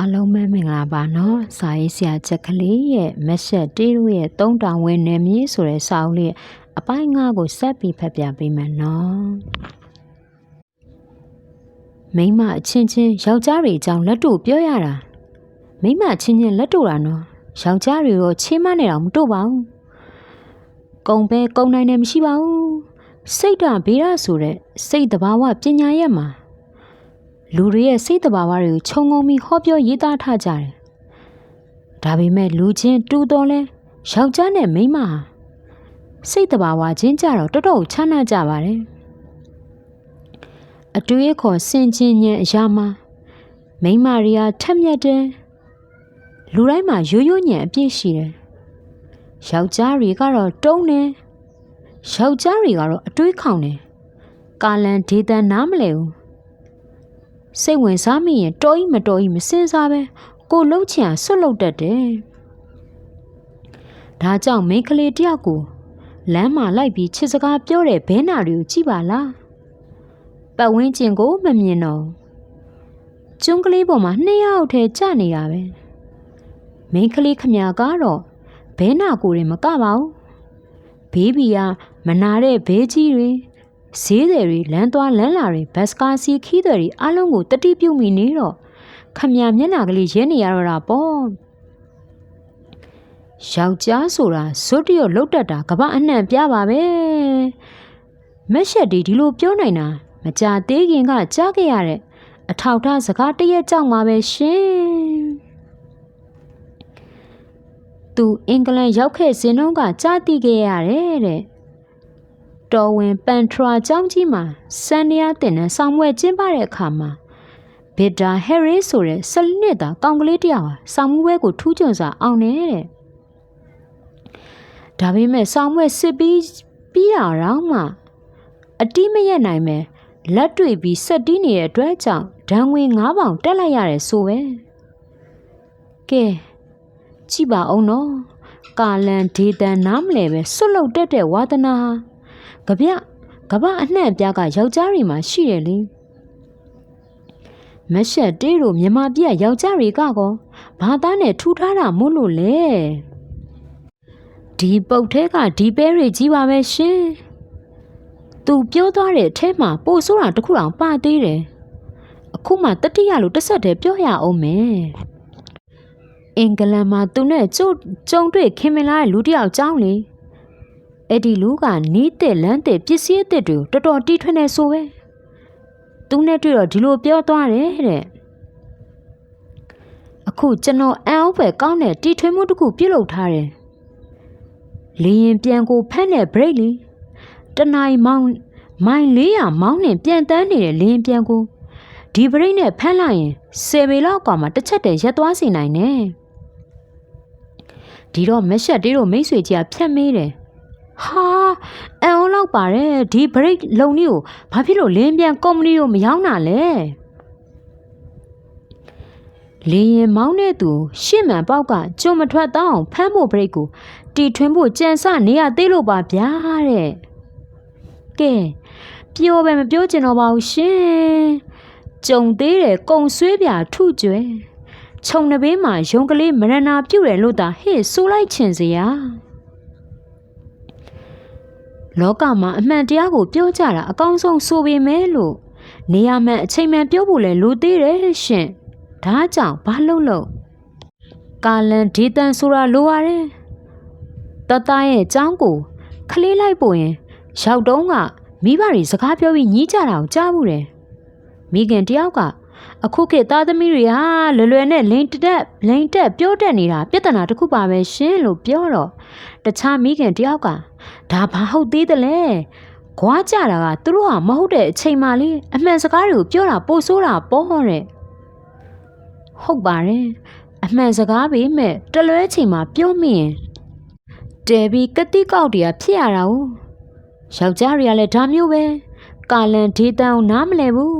အားလုံးပဲမင်္ဂလာပါနော်စာရေးဆရာချက်ကလေးရဲ့မက်ဆက်တေးတို့ရဲ့သုံးတောင်ဝင်းနယ်မြေဆိုတဲ့စာအုပ်လေးအပိုင်း၅ကိုဆက်ပြီးဖတ်ပြပေးမယ်နော်မိမအချင်းချင်းယောက်ျားတွေအကြောင်းလက်တို့ပြောရတာမိမအချင်းချင်းလက်တို့တာနော်ယောက်ျားတွေရောချင်းမနဲ့တော့မတို့ပါဘူးကုံပဲကုံနိုင်တယ်မရှိပါဘူးစိတ်ဓာတ်ဘေးရဆိုတဲ့စိတ်တဘာဝပညာရက်မှာ လူတွေရဲ့စိတ်တဘာဝတွေကိုခြုံငုံပြီးဟောပြောရေးသားထားကြတယ်။ဒါပေမဲ့လူချင်းတူတော်လဲယောက်ျားနဲ့မိန်းမဟာစိတ်တဘာဝချင်းကြတော့တော်တော်ချမ်းသာကြပါတယ်။အတွေ့အခေါ်စင်ချင်းညံအရာမှာမိန်းမရီယာထက်မြက်တယ်။လူတိုင်းမှာရိုးရိုးညံအပြည့်ရှိတယ်။ယောက်ျားတွေကတော့တုံးတယ်။ယောက်ျားတွေကတော့အတွေးခေါင်တယ်။ကာလန်ဒေသန်နားမလဲဘူး။ စိတ်ဝင်စားမိရင်တော်ကြီးမတော်ကြီးမစင်စားပဲကိုလှုပ်ချင်ဆွတ်လုတ်တတ်တယ်။ဒါကြောင့်မိန်းကလေးတယောက်ကိုလမ်းမှာလိုက်ပြီးချစ်စကားပြောတဲ့ဘဲနာတွေကိုကြည့်ပါလား။ပတ်ဝန်းကျင်ကိုမမြင်တော့ဘူး။ကျွန်းကလေးပေါ်မှာနှစ်ယောက်ထဲကြနေတာပဲ။မိန်းကလေးခမညာကတော့ဘဲနာကိုရင်မကပါဘူး။ဘေးဘီကမနာတဲ့ဘေးကြီးတွေ ဈေးတွေတွေလမ်းသွားလမ်းလာတွေဘတ်စကားစီခီးတွေတွေအားလုံးကိုတတိပြုတ်မိနေတော့ခမညာမျက်နှာကလေးရဲနေရတော့တာပေါ့ယောက်ျားဆိုတာဇွတ်တရလုတ်တက်တာကပအနှံ့ပြပါပဲမက်ရှက်ဒီဒီလိုပြောနိုင်တာမကြသေးခင်ကကြားခဲ့ရတဲ့အထောက်ထားစကားတရက်ကြောက်မှာပဲရှင်သူအင်္ဂလန်ရောက်ခဲ့စဉ်တုန်းကကြားသိခဲ့ရတယ်တဲ့ တော်ဝင်ပန်ထရာကျောင်းကြီးမှာစန်နီယာတင်တဲ့ဆောင်ဝဲကျင်းပတဲ့အခါမှာဘစ်တာဟယ်ရီဆိုတဲ့ဆလနစ်သားကောင်ကလေးတစ်ယောက်ဟာဆောင်မွေးကိုထူးချွန်စွာအောင်နေတဲ့ဒါပေမဲ့ဆောင်မွဲစစ်ပြီးပြီးတာတော့မှအတီးမရက်နိုင်ပဲလက်တွေ့ပြီးဆက်တီးနေတဲ့အတွက်ကြောင့်ဒဏ်ငွေ9ပေါင်တက်လိုက်ရတယ်ဆိုပဲကဲကြည့်ပါအောင်နော်ကာလန်ဒေတန်နားမလဲပဲဆွတ်လုတ်တက်တဲ့ဝါသနာဟာ ကြပြကပအနှံ့ပြားကယောက်ျားတွေမှာရှိတယ်လေမရှက်တေးတို့မြမပြက်ယောက်ျားတွေကကောဘာသားနဲ့ထူထားတာမို့လို့လေဒီပုတ်ထဲကဒီပဲတွေကြီးပါပဲရှင်သူပြောသွားတဲ့အထဲမှာပို့ဆိုတာတစ်ခုတောင်ပါသေးတယ်အခုမှတတိယလို့တစ်ဆက်တည်းပြောရအောင်မယ်အင်္ဂလန်မှာသူနဲ့ကြုံကြုံတွေ့ခင်မင်လာတဲ့လူတစ်ယောက်ကြောင်းလေ အဲ့ဒီလူကနီးတဲ့လမ်းတဲ့ပစ္စည်းအစ်တွေကိုတော်တော်တီးထွင်းနေဆိုပဲသူနဲ့တွေ့တော့ဒီလိုပြောသွားတယ်တဲ့အခုကျွန်တော်အံ့ဩဖွယ်ကောင်းတဲ့တီထွင်းမှုတစ်ခုပြုတ်လုပ်ထားတယ်လေရင်ပြန်ကိုဖက်တဲ့ break လီတနိုင်မောင်းမိုင်400မောင်းနဲ့ပြန်တန်းနေတဲ့လေရင်ပြန်ကိုဒီ break နဲ့ဖက်လိုက်ရင်10ပေလောက်ကွာမှာတစ်ချက်တည်းရက်သွားစေနိုင်တယ်ဒီတော့မက်ရှက်တေးတို့မိတ်ဆွေကြီးကဖြတ်မေးတယ် ဟာအန်အောင်လောက်ပါတယ်ဒီ break လုံနည်းကိုဘာဖြစ်လို့လင်းပြန်ကုမ္ပဏီကိုမရောက်တာလဲလင်းရင်မောင်းတဲ့သူ ရှင့်မှန်ပေါက်ကကြုံမထွက်တော့အောင်ဖမ်းဖို့ break ကိုတီထွင်းဖို့ကြံစနေရသေးလို့ပါဗျာတဲ့ကဲပြောပဲမပြောချင်တော့ပါဘူးရှင်ကြုံသေးတယ်ကုံဆွေးပြထုကျွဲခြုံနှဘေးမှာရုံကလေးမရဏပြုတ်တယ်လို့သာဟဲ့ဆိုလိုက်ချင်စရာ လောကမှာအမှန်တရားကိုပြောကြတာအကောင်းဆုံးဆိုပေမဲ့လို့နေရာမှန်အချိန်မှန်ပြောဖို့လဲလိုသေးတယ်ရှင်။ဒါကြောင့်ဘာလို့လို့ကာလန်ဒေတန်ဆိုတာလိုရတယ်။တတရဲ့အကြောင်းကိုခလေးလိုက်ပို့ရင်ရောက်တုံးကမိဘတွေစကားပြောပြီးညီးကြတာကိုကြားဘူးတယ်။မိခင်တယောက်ကအခုခေတ်သားသမီးတွေဟာလွယ်လွယ်နဲ့လိန်တက်လိန်တက်ပြောတတ်နေတာပြဿနာတစ်ခုပါပဲရှင်လို့ပြောတော့တခြားမိခင်တယောက်က ဒါဘာဟုတ်သေးတယ်လဲ။ခွာကြတာကသူတို့ဟာမဟုတ်တဲ့အချိန်မှလေးအမှန်စကားတွေကိုပြောတာပို့ဆိုးတာပေါ့တဲ့။ဟုတ်ပါတယ်။အမှန်စကားပဲမဲ့တလွဲချိန်မှာပြောမိရင်တဲပြီးကတိကောက်တည်းဖြစ်ရတာ哦။ယောက်ျားတွေကလည်းဒါမျိုးပဲ။ကာလန်ဒေတန်ကိုနားမလဲဘူး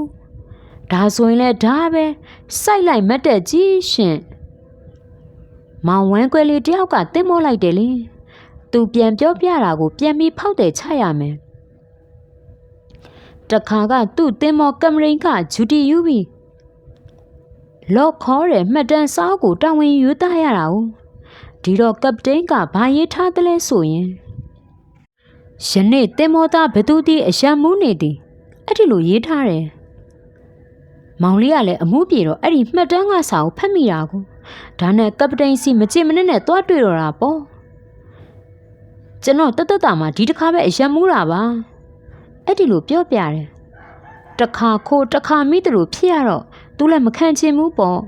။ဒါဆိုရင်လည်းဒါပဲစိုက်လိုက်မတ်တက်ကြီးရှင်။မောင်ဝမ်းကွယ်လေးတယောက်ကတင်းမောလိုက်တယ်လေ။ သူပြန်ပြောပြတာကိုပြန်ပြီးဖောက်တယ်ချရမယ်တခါကသူ့တင်းမောကမရိန်ကဂျူတီယူပြီးလော့ခေါ်တဲ့မှတ်တမ်းစာအုပ်ကိုတာဝန်ယူသားရတာ哦ဒီတော့ကပတိန်ကဘာရေးထားတယ်လဲဆိုရင်ယနေ့တင်မောသားဘသူတီအယံမူးနေသည်အဲ့ဒီလိုရေးထားတယ်မောင်လေးကလည်းအမှုပြေတော့အဲ့ဒီမှတ်တမ်းကစာကိုဖတ်မိတာကိုဒါနဲ့ကပတိန်စီမကြင်မနဲ့နဲ့သွားတွေ့တော့တာပေါ့ ကျွန်တော်တသက်တာမှာဒီတစ်ခါပဲအယံမူးတာပါအဲ့ဒီလိုပြောပြတယ်တစ်ခါခိုးတစ်ခါမိတယ်လို့ဖြစ်ရတော့သူလည်းမခံချင်ဘူးပေါ့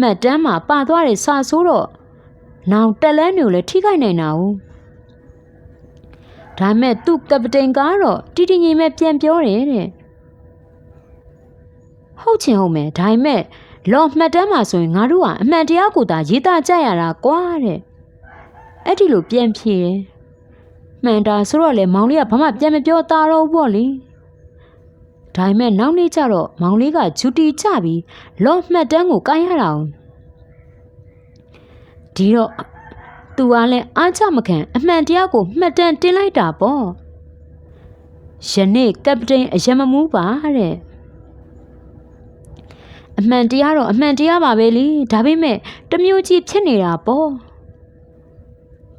မှတ်တမ်းမှာပါသွားတဲ့စာဆိုးတော့နောင်တက်လန်းမျိုးလည်းထိခိုက်နိုင်တာ ਉ ဒါမဲ့သူ့ကပတိန်ကတော့တီတီငိမ်မဲ့ပြန်ပြောတယ်တဲ့ဟုတ်ချင်ဟုတ်မယ်ဒါပေမဲ့လော်မှတ်တမ်းမှာဆိုရင်ငါတို့ကအမှန်တရားကိုသာရေးသားကြရတာကွာတဲ့ အဲ့ဒီလိုပြန်ဖြေတယ်မှန်တာဆိုတော့လေမောင်လေးကဘာမှပြန်မပြောသားတော့ဘူးပေါ့လေဒါပေမဲ့နောက်နေ့ကျတော့မောင်လေးကဂျူတီချပြီးလော်မှတ်တမ်းကိုကိုင်းရတာ ਉ ဒီတော့သူကလည်းအားချမခံအမှန်တရားကိုမှတ်တမ်းတင်လိုက်တာပေါ့ယနေ့ကပတိန်အယမမူးပါတဲ့အမှန်တရားတော့အမှန်တရားပါပဲလေဒါပေမဲ့တစ်မျိုးကြီးဖြစ်နေတာပေါ့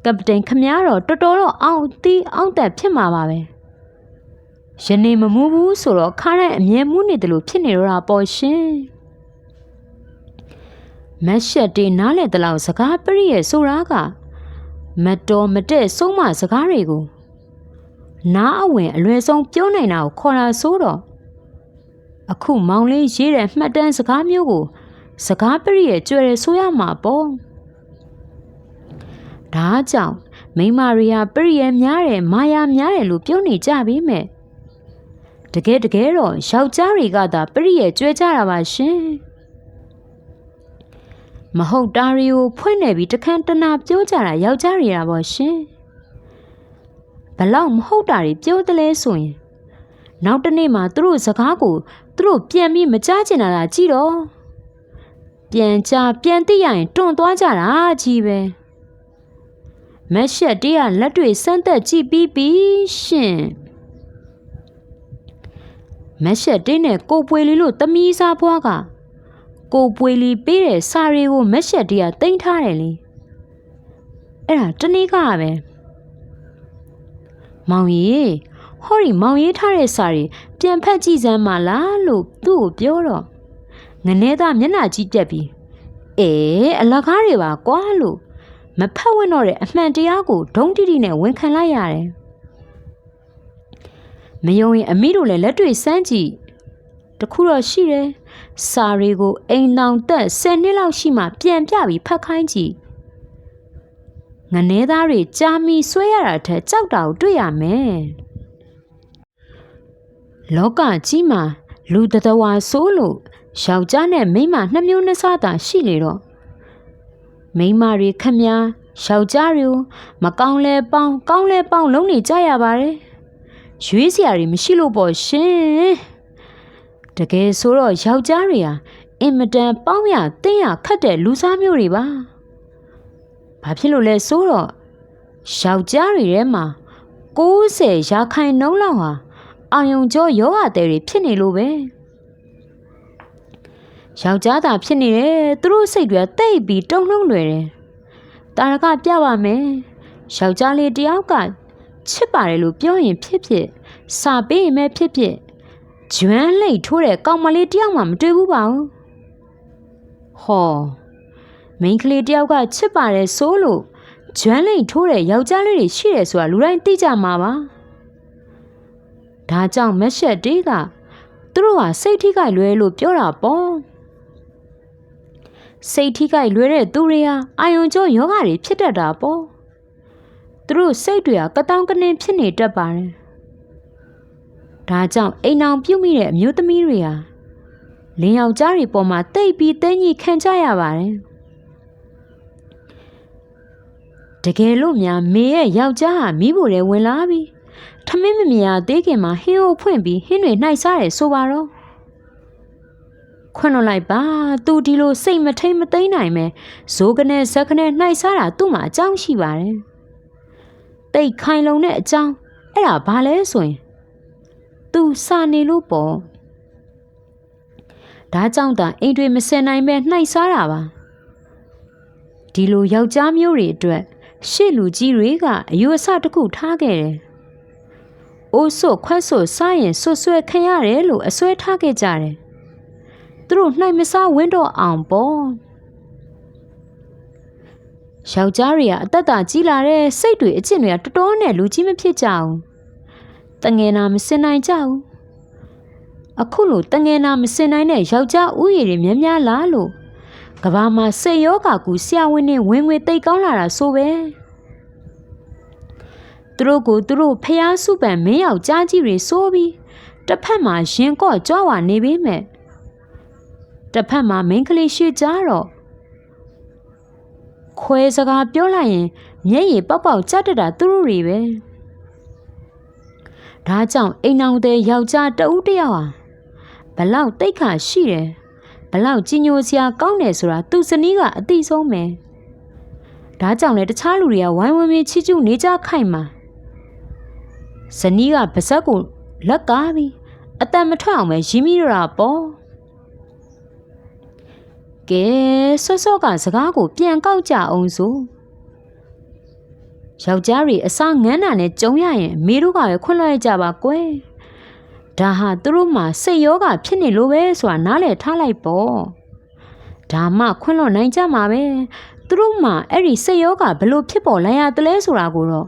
ကပတိန်ခမည်းတော်တော်တော်တော့အောင်သီးအောင်တက်ဖြစ်မှာပါပဲယနေ့မမူးဘူးဆိုတော့ခါတိုင်းအမြဲမူးနေတယ်လို့ဖြစ်နေတော့တာပေါ့ရှင်မက်ရှက်တေနားလေတလောက်စကားပရိရဲ့ဆိုတာကမတော်မတဲ့ဆုံးမစကားတွေကိုနားအဝင်အလွယ်ဆုံးပြောနိုင်တာကိုခေါ်တာဆိုတော့အခုမောင်လေးရေးတဲ့မှတ်တမ်းစကားမျိုးကို စကားပရိရဲ့ကြွယ်ရဆိုရမှာပေါ့ ဒါကြောင့်မိန်းမရီယာပရိရဲ့များတယ်မာယာများတယ်လို့ပြောနေကြပြီမဲ့တကယ်တကယ်တော့ယောက်ျားတွေကသာပရိရဲ့ကြွယ်ကြတာပါရှင်မဟုတ်တာတွေကိုဖွင့်နေပြီးတခန်းတနာပြောကြတာယောက်ျားတွေကပေါ့ရှင်ဘလောက်မဟုတ်တာတွေပြောတယ်လဲဆိုရင်နောက်တစ်နေ့မှသူတို့စကားကိုသူတို့ပြန်ပြီးမကြားချင်တာလားကြည့်တော့ပြန်ကြပြန်သိရရင်တွန့်သွားကြတာကြီးပဲ မက်ရှက်တေးကလက်တွေစမ်းသက်ကြည့်ပြီးပြီရှင်မက်ရှက်တေးနဲ့ကိုပွေလီလို့တမီးစားဘွားကကိုပွေလီပေးတဲ့စာတွေကိုမက်ရှက်တေးကတင်ထားတယ်လေအဲ့ဒါတနည်းကပဲမောင်ကြီးဟောဒီမောင်ရေးထားတဲ့စာတွေပြန်ဖတ်ကြည့်စမ်းပါလားလို့သူ့ကိုပြောတော့ငနေသားမျက်နှာကြီးတက်ပြီးအေးအလကားတွေပါကွာလို့ မဖတ်ဝင်တော့တဲ့အမှန်တရားကိုဒုံတိတိနဲ့ဝန်ခံလိုက်ရတယ်မယုံရင်အမိတို့လည်းလက်တွေ့စမ်းကြည့်တခုတော့ရှိတယ်စာတွေကိုအိမ်တောင်သက်10နှစ်လောက်ရှိမှပြန်ပြပြီးဖတ်ခိုင်းကြည့်ငနေသားတွေကြာမီဆွဲရတာထက်ကြောက်တာကိုတွေ့ရမယ်လောကကြီးမှာလူတတဝါဆိုးလို့ယောက်ျားနဲ့မိန်းမနှစ်မျိုးနှစ်စားတာရှိလေတော့ မိန်းမတွေခမည်းယောက်ျားတွေမကောင်းလဲပေါင်းကောင်းလဲပေါင်းလုံးနေကြရပါတယ်ရွေးစရာတွေမရှိလို့ပေါ့ရှင်တကယ်ဆိုတော့ယောက်ျားတွေဟာအင်မတန်ပေါင်းရတင်းရခတ်တဲ့လူစားမျိုးတွေပါဘာဖြစ်လို့လဲဆိုတော့ယောက်ျားတွေထဲမှာ90ရာခိုင်နှုန်းလောက်ဟာအာယုံကြောယောဂတဲ့တွေဖြစ်နေလို့ပဲ ယောက်ျားသာဖြစ်နေတယ်သူတို့စိတ်တွေတိတ်ပြီးတုံနှုံလွယ်တယ်တာရကပြပါမယ်ယောက်ျားလေးတယောက်ကချစ်ပါတယ်လို့ပြောရင်ဖြစ်ဖြစ်စာပေးရင်ပဲဖြစ်ဖြစ်ကျွမ်းလိတ်ထိုးတဲ့ကောင်မလေးတယောက်မှမတွေ့ဘူးပါဘူးဟောမိန်းကလေးတယောက်ကချစ်ပါတယ်ဆိုလို့ကျွမ်းလိတ်ထိုးတဲ့ယောက်ျားလေးတွေရှိတယ်ဆိုတာလူတိုင်းသိကြမှာပါဒါကြောင့်မက်ရှက်တေးကသူတို့ဟာစိတ်ထိခိုက်လွဲလို့ပြောတာပေါ့ စိတ်ထိခိုက်လွဲတဲ့သူတွေဟာအာယုံကျော်ယောဂတွေဖြစ်တတ်တာပေါ့သူတို့စိတ်တွေကကတောင်းကနင်းဖြစ်နေတတ်ပါတယ်ဒါကြောင့်အိမ်အောင်ပြုတ်မိတဲ့အမျိုးသမီးတွေဟာလင်းယောက်ျားတွေပေါ်မှာတိတ်ပြီးတင်းကြီးခံကြရပါတယ်တကယ်လို့များမေရဲ့ယောက်ျားဟာမိဖို့တွေဝင်လာပြီထမင်းမမြင်ရသေးခင်မှာဟင်းကိုဖွင့်ပြီးဟင်းတွေနှိုက်စားတယ်ဆိုပါတော့ ခွန်းလိုက်ပါသူဒီလိုစိတ်မထိန်မသိမ့်နိုင်မဲဇိုးကနေဇက်ကနေနှိုက်စားတာသူ့မှာအကြောင်းရှိပါတယ်တိတ်ခိုင်လုံတဲ့အကြောင်းအဲ့ဒါဘာလဲဆိုရင်သူစာနေလို့ပေါ့ဒါကြောင့်သာအိမ်တွေမစင်နိုင်ပဲနှိုက်စားတာပါဒီလိုယောက်ျားမျိုးတွေအတွက်ရှေ့လူကြီးတွေကအယူအဆတစ်ခုထားခဲ့တယ်။အိုးဆွတ်ခွက်ဆွတ်စားရင်ဆွတ်ဆွဲခံရတယ်လို့အစွဲထားခဲ့ကြတယ်။ သူတို့နှိုက်မစားဝင်းတော့အောင်ပေါ့။ယောက်ျားတွေကအသက်တာကြီးလာတဲ့စိတ်တွေအကျင့်တွေကတော်တော်နဲ့လူကြီးမဖြစ်ကြဘူး။တငယ်နာမစင်နိုင်ကြဘူး။အခုလိုတငယ်နာမစင်နိုင်တဲ့ယောက်ျားဥယျာဉ်တွေများများလားလို့ကဘာမှာစိတ်ယောဂါကူဆရာဝန်နဲ့ဝင်ငွေတိတ်ကောင်းလာတာဆိုပဲသူတို့ကိုသူတို့ဖျားစုပန်မင်းယောက်ကြားကြီးတွေစိုးပြီးတစ်ဖက်မှာရင်ကော့ကြွားဝါနေပေမဲ့ တစ်ဖက်မှာမိန်းကလေးရှိကြတော့ခွဲစကားပြောလိုက်ရင်မျက်ရည်ပေါက်ပေါက်ကြတတ်တာသူတို့တွေပဲဒါကြောင့်အိမ်အောင်တဲ့ယောက်ျားတဦးတယောက်ဟာဘလောက်တိတ်ခါရှိတယ်ဘလောက်ကြီးညိုစရာကောင်းတယ်ဆိုတာသူ့ဇနီးကအသိဆုံးပဲဒါကြောင့်လေတခြားလူတွေကဝိုင်းဝန်းပြီးချီးကျူးနေကြခိုက်မှာဇနီးကပါဇက်ကိုလက်ကားပြီးအတန်မထွက်အောင်ပဲရင်းမိတော့တာပေါ့ ကဲဆော့ဆော့ကစကားကိုပြန်ကောက်ကြအောင်ဆိုယောက်ျားတွေအစားငန်းတာနဲ့ကြုံရရင်အမေတို့ကပဲခွင့်လွှဲကြပါကွယ်ဒါဟာသူတို့မှာစိတ်ယောဂဖြစ်နေလို့ပဲဆိုတာနားလည်ထားလိုက်ပေါ့ဒါမှခွင့်လွှတ်နိုင်ကြမှာပဲသူတို့မှာအဲ့ဒီစိတ်ယောဂဘလို့ဖြစ်ပေါ်လာရသလဲဆိုတာကိုတော့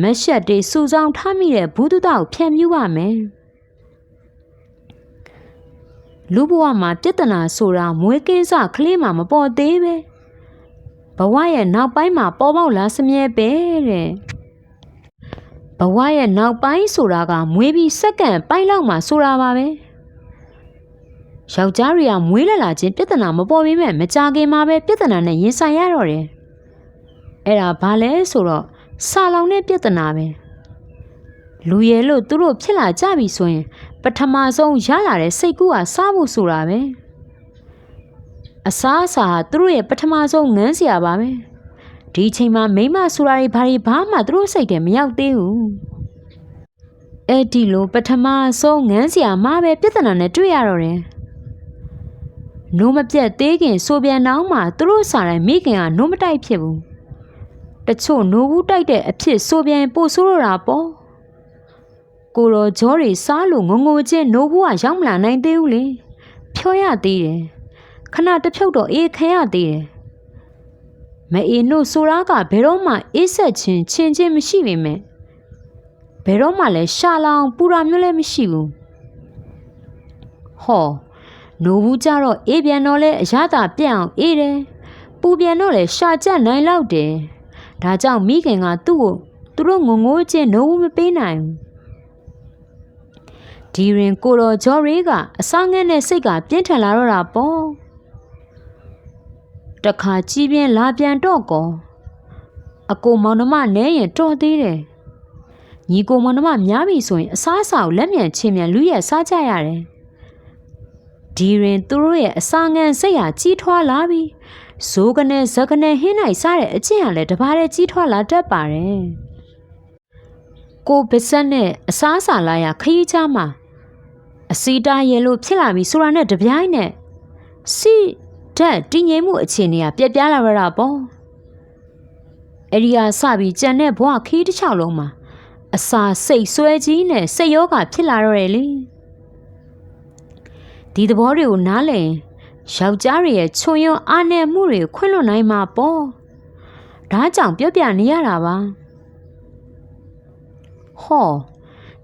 မက်ရှက်တွေစူဆောင်းထားမိတဲ့ဘူးတုတကိုဖြန့်မြူးပါမယ် လူဘဝမှာပြဿနာဆိုတာမွေးကင်းစကလေးမှမပေါ်သေးပဲဘဝရဲ့နောက်ပိုင်းမှာပေါ်ပေါက်လာစမြဲပဲတဲ့ဘဝရဲ့နောက်ပိုင်းဆိုတာကမွေးပြီးစက္ကန့်ပိုင်းလောက်မှဆိုတာပါပဲယောက်ျားတွေကမွေးလာလာချင်းပြဿနာမပေါ်ပေမဲ့မကြခင်မှာပဲပြဿနာနဲ့ရင်ဆိုင်ရတော့တယ်အဲ့ဒါဘာလဲဆိုတော့ဆာလောင်တဲ့ပြဿနာပဲ လူရဲလို့သူတို့ဖြစ်လာကြပြီဆိုရင် ပထမဆုံးရလာတဲ့စိတ်ကူးကစားဖို့ဆိုတာပဲအစားအစာဟာသူတို့ရဲ့ပထမဆုံးငန်းစရာပါပဲဒီချိန်မှာမိမဆိုတာတွေဘာတွေဘာမှသူတို့စိတ်ထဲမရောက်သေးဘူးအဲ့ဒီလိုပထမဆုံးငန်းစရာမှပဲပြဿနာနဲ့တွေ့ရတော့တယ်နိုးမပြတ်သေးခင်ဆိုပြန်တော့မှသူတို့စားတိုင်းမိခင်ကနိုးမတိုက်ဖြစ်ဘူးတချို့နိုးဘူးတိုက်တဲ့အဖြစ်ဆိုပြန်ပို့ဆိုးရတာပေါ့ ကိုရောဂျောတွေစားလို့ငုံငုံချင်းနိုးဘူးကရောက်မလာနိုင်သေးဘူးလေဖြောရသေးတယ်ခဏတစ်ဖြုတ်တော့အေးခံရသေးတယ်မအေးနို့ဆိုရာကဘယ်တော့မှအေးဆက်ခြင်းချင်းချင်းမရှိပေမဲ့ဘယ်တော့မှလည်းရှာလောင်ပူရာမျိုးလည်းမရှိဘူးဟောနိုဘူးကြတော့အေးပြန်တော့လဲအရသာပြန့်အောင်အေးတယ်ပူပြန်တော့လဲရှာကြက်နိုင်လောက်တယ်ဒါကြောင့်မိခင်ကသူ့ကိုသူတို့ငုံငိုးချင်းနိုးဘူးမပေးနိုင်ဘူး ဒီရင်ကိုတော်ဂျော်ရီကအစားငဲနဲ့စိတ်ကပြင်းထန်လာတော့တာပေါ့တခါကြီးပြင်းလာပြန်တော့ကောအကိုမောင်နှမနဲရင်တော်သေးတယ်ညီကိုမောင်နှမများပြီဆိုရင်အစားအစာကိုလက်မြန်ချင်းမြန်လူရဲ့စားကြရတယ်ဒီရင်သူတို့ရဲ့အစာငန်းစိတ်ဟာကြီးထွားလာပြီးဇိုးကနေဇက်ကနေဟင်းနိုင်စားတဲ့အကျင့်ဟာလည်းတပါးတည်းကြီးထွားလာတတ်ပါတယ်ကိုပစက်နဲ့အစားအစာလာရခရီးချမှာ အစီတာရဲလို့ဖြစ်လာပြီဆိုတာနဲ့တပြိုင်နက်စီဓာတ်တည်ငြိမ်မှုအခြေအနေကပြက်ပြားလာရတာပေါ့အဲ့ဒီဟာစပြီးကြံတဲ့ဘဝခီးတစ်ချောင်းလုံးမှာအစာစိတ်ဆွဲကြီးနဲ့စိတ်ယောဂဖြစ်လာတော့တယ်လေဒီသဘောတွေကိုနားလည်ယောက်ျားတွေရဲ့ချွန်ရွံအားနဲ့မှုတွေခွင့်လွှတ်နိုင်မှာပေါ့ဒါကြောင့်ပြောပြနေရတာပါဟော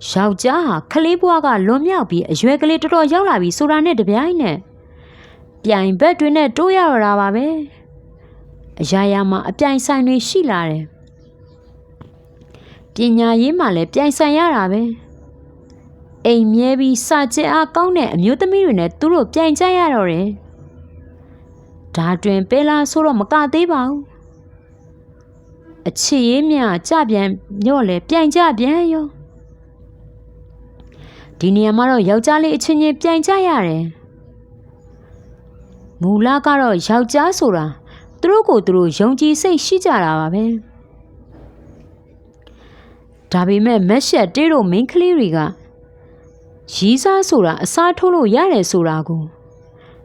ယောက်ျားဟာခလေးဘွားကလွန်မြောက်ပြီးအရွယ်ကလေးတော်တော်ရောက်လာပြီဆိုတာနဲ့တပြိုင်နက်ပြိုင်ဘက်တွေနဲ့တိုးရတော့တာပါပဲအရာရာမှာအပြိုင်ဆိုင်တွေရှိလာတယ်ပညာရေးမှာလည်းပြိုင်ဆိုင်ရတာပဲအိမ်မြဲပြီးစာကျက်အားကောင်းတဲ့အမျိုးသမီးတွေနဲ့သူတို့ပြိုင်ကြရတော့တယ်ဒါတွင်ပဲလာဆိုတော့မကသေးပါဘူးအချစ်ရေးမြကြပြန်ညော့လေပြိုင်ကြပြန်ရော ဒီနေရာမှာတော့ယောက်ျားလေးအချင်းချင်းပြိုင်ကြရတယ်မူလကတော့ယောက်ျားဆိုတာသူတို့ကိုသူတို့ယုံကြည်စိတ်ရှိကြတာပါပဲဒါပေမဲ့မက်ရှက်တေးတို့မိန်းကလေးတွေကရီးစားဆိုတာအစားထိုးလို့ရတယ်ဆိုတာကို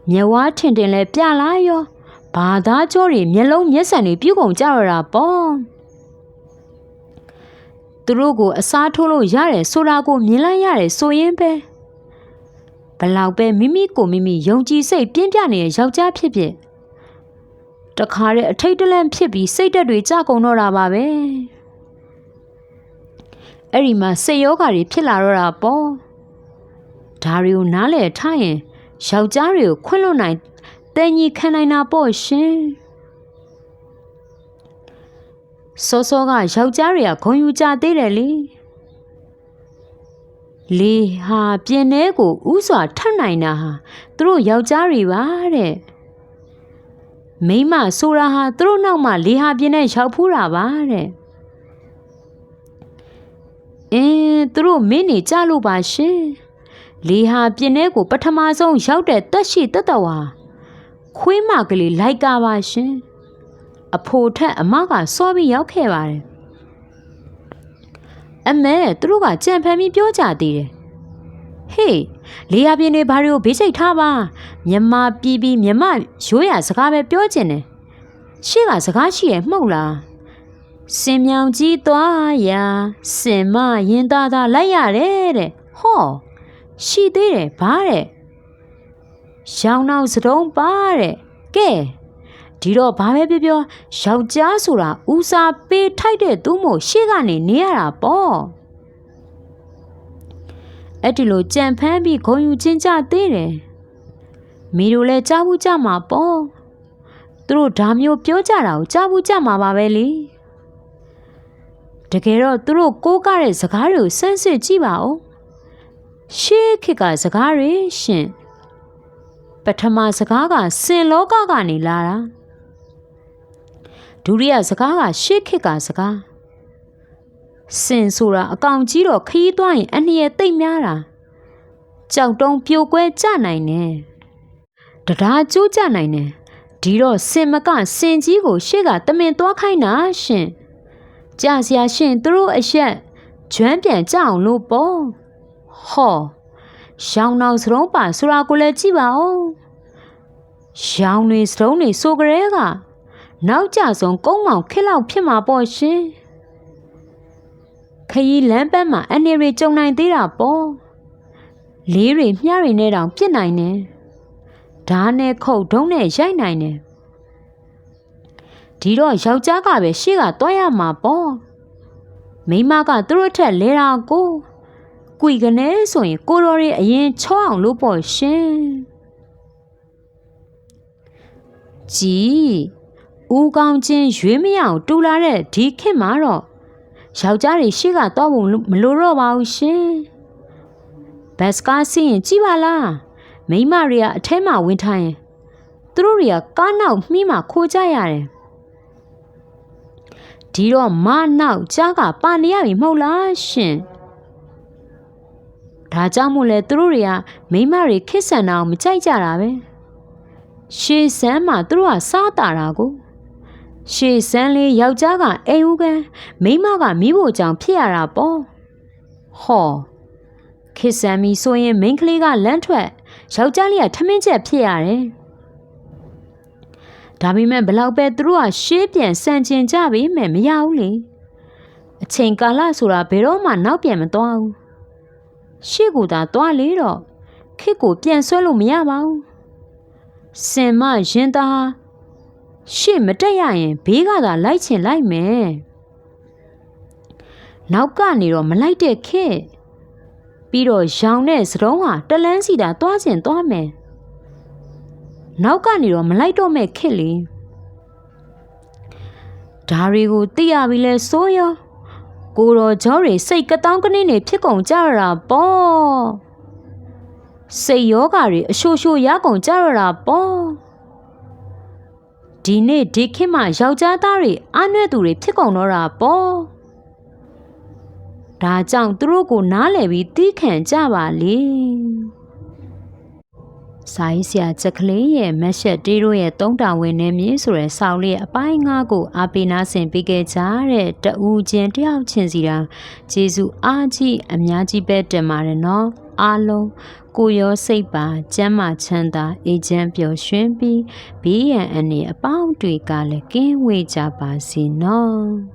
မျက်ဝါးထင်တင်လဲပြလာရောဘာသာကြောတွေမျက်လုံးမျက်စံတွေပြုတ်ကုန်ကြရတာပေါ့ သူတို့ကိုအစားထိုးလို့ရတယ်ဆိုတာကိုမြင်လိုက်ရတယ်ဆိုရင်ပဲဘလောက်ပဲမိမိကိုမိမိယုံကြည်စိတ်ပြင်းပြနေတဲ့ယောက်ျားဖြစ်ဖြစ်တခါတည်းအထိတ်တလန့်ဖြစ်ပြီးစိတ်တက်တွေကြကုန်တော့တာပါပဲအဲ့ဒီမှာစိတ်ယောဂါတွေဖြစ်လာတော့တာပေါ့ဒါတွေကိုနားလည်ထားရင်ယောက်ျားတွေကိုခွင့်လွတ်နိုင်တဲ့ညီခံနိုင်တာပေါ့ရှင် စောစောကယောက်ျားတွေကဂုံယူကြသေးတယ်လေလေဟာပြင်းထဲကိုဥစွာထပ်နိုင်တာဟာသူတို့ယောက်ျားတွေပါတဲ့မိန်းမဆိုတာဟာသူတို့နောက်မှလေဟာပြင်းထဲရောက်ဖူးတာပါတဲ့အင်းသူတို့မင်းနေကြလို့ပါရှင်လေဟာပြင်းထဲကိုပထမဆုံးရောက်တဲ့တက်ရှိတက်တော်ဟာခွေးမကလေးလိုက်ကပါရှင် အဖိုထက်အမကစောပြီးရောက်ခဲ့ပါတယ်အမဲသူတို့ကကြံဖန်ပြီးပြောကြသေးတယ်ဟေးလေယာပြင်းတွေဘာတွေကိုဘေးစိတ်ထားပါမြမပြည်ပြီးမြမရိုးရစကားပဲပြောကျင်တယ်ရှေ့ကစကားရှိရမှုတ်လားစင်မြောင်ကြီးသွားရာစင်မရင်သားသားလိုက်ရတယ်တဲ့ဟောရှိသေးတယ်ဗါတဲ့ရောင်နောက်စတုံးပါတဲ့ကဲ ဒီတော့ဘာပဲပြောပြောယောက်ျားဆိုတာဦးစားပေးထိုက်တဲ့သူမို့ရှေ့ကနေနေရတာပေါ့အဲ့ဒီလိုကြံဖမ်းပြီးဂုံယူချင်းကြသေးတယ်မိတို့လည်းကြားဘူးကြမှာပေါ့သူတို့ဒါမျိုးပြောကြတာကိုကြားဘူးကြမှာပါပဲလေတကယ်တော့သူတို့ကိုးကားတဲ့စကားတွေကိုစမ်းစစ်ကြည့်ပါဦးရှေးခေတ်ကစကားတွေရှင်ပထမစကားကစင်လောကကနေလာတာ ဒုတိယစကားကရှေးခေတ်ကစကားစင်ဆိုတာအကောင်ကြီးတော့ခရီးသွားရင်အနှရဲ့တိတ်များတာကြောက်တုံးပြိုကွဲကြနိုင်တယ်တရားကျိုးကြနိုင်တယ်ဒီတော့စင်မကစင်ကြီးကိုရှေ့ကတမင်သွားခိုင်းတာရှင်ကြစရာရှင်သူတို့အရက်ကျွမ်းပြန်ကြအောင်လို့ပေါ့ဟောရောင်နောက်စရုံးပါဆိုတာကိုလည်းကြည့်ပါဦးရောင်တွေစရုံးတွေဆိုကြဲက နောက်ကြဆုံးကုန်းမောင်ခက်လောက်ဖြစ်မှာပေါ့ရှင်ခရီးလမ်းပန်းမှာအနေတွေကြုံနိုင်သေးတာပေါ့လေးတွေမြားတွေနဲ့တောင်ပြစ်နိုင်တယ်ဓားနဲ့ခုတ်ဒုံးနဲ့ရိုက်နိုင်တယ်ဒီတော့ယောက်ျားကပဲရှေ့ကတွားရမှာပေါ့မိမကသူတို့ထက်လဲတာကိုကွီကနေဆိုရင်ကိုတော်ရီအရင်ချောအောင်လို့ပေါ့ရှင်ကြည် ဦးကောင်းချင်းရွေးမရအောင်တူလာတဲ့ဒီခေတ်မှာတော့ယောက်ျားတွေရှေ့ကတော့ဖို့မလိုတော့ပါဘူးရှင်ဘတ်စကားစီးရင်ကြည့်ပါလားမိမတွေကအထဲမှာဝင်ထားရင်သူတို့တွေကကားနောက်မှီးမှခိုးကြရတယ်ဒီတော့မနောက်ကြားကပါနေရပြီမဟုတ်လားရှင်ဒါကြောင့်မို့လဲသူတို့တွေကမိမတွေခစ်ဆန်တာကိုမကြိုက်ကြတာပဲရှေးစမ်းမှာသူတို့ကစားတာတာကို ရှေ့စမ်းလေးယောက်ျားကအိမ်ဦးကန်မိန်းမကမိဖို့ကြောင့်ဖြစ်ရတာပေါ့ဟောခေဆန်မီဆိုရင်မိန်းကလေးကလမ်းထွက်ယောက်ျားလေးကထမင်းချက်ဖြစ်ရတယ်ဒါပေမဲ့ဘလောက်ပဲသူတို့ကရှေးပြန်စံကျင်ကြပြီမဲ့မရဘူးလေအချိန်ကာလဆိုတာဘယ်တော့မှနောက်ပြန်မသွားဘူးရှေ့ကိုသာသွားလေတော့ခစ်ကိုပြန်ဆွဲလို့မရပါဘူးစင်မရင်သား ရှေ့မတက်ရရင်ဘေးကသာလိုက်ချင်လိုက်မယ်နောက်ကနေတော့မလိုက်တဲ့ခေတ်ပြီးတော့ရောင်တဲ့စတုံးဟာတလန်းစီတာသွားချင်သွားမယ်နောက်ကနေတော့မလိုက်တော့မဲ့ခေတ်လေဒါတွေကိုသိရပြီလဲဆိုရောကိုတော်ကျော်တွေစိတ်ကတောင်းကနင်းနေဖြစ်ကုန်ကြရတာပေါ့စိတ်ယောဂါတွေအရှို့ရှို့ရကုန်ကြရတာပေါ့ ဒီနေ့ဒီခေတ်မှာယောက်ျားသားတွေအနှဲ့သူတွေဖြစ်ကုန်တော့တာပေါ့ဒါကြောင့်သူတို့ကိုနားလည်ပြီးတီးခံကြပါလေ စာရေးဆရာချက်ကလေးရဲ့မက်ရှက်တေးတို့ရဲ့သုံးတာဝင်နေမြင့်ဆိုတဲ့ဆောက်လေးအပိုင်းငါးကိုအားပေးနာဆင်ပေးခဲ့ကြတဲ့တဦးချင်းတယောက်ချင်းစီတာဂျေစုအားကြီးအများကြီးပဲတင်ပါတယ်နော်အားလုံးကိုရောစိတ်ပါကျမ်းမာချမ်းသာအေးချမ်းပျော်ရွှင်ပြီးဘေးရန်အနေအပေါင်းတွေကလည်းကင်းဝေးကြပါစေနော်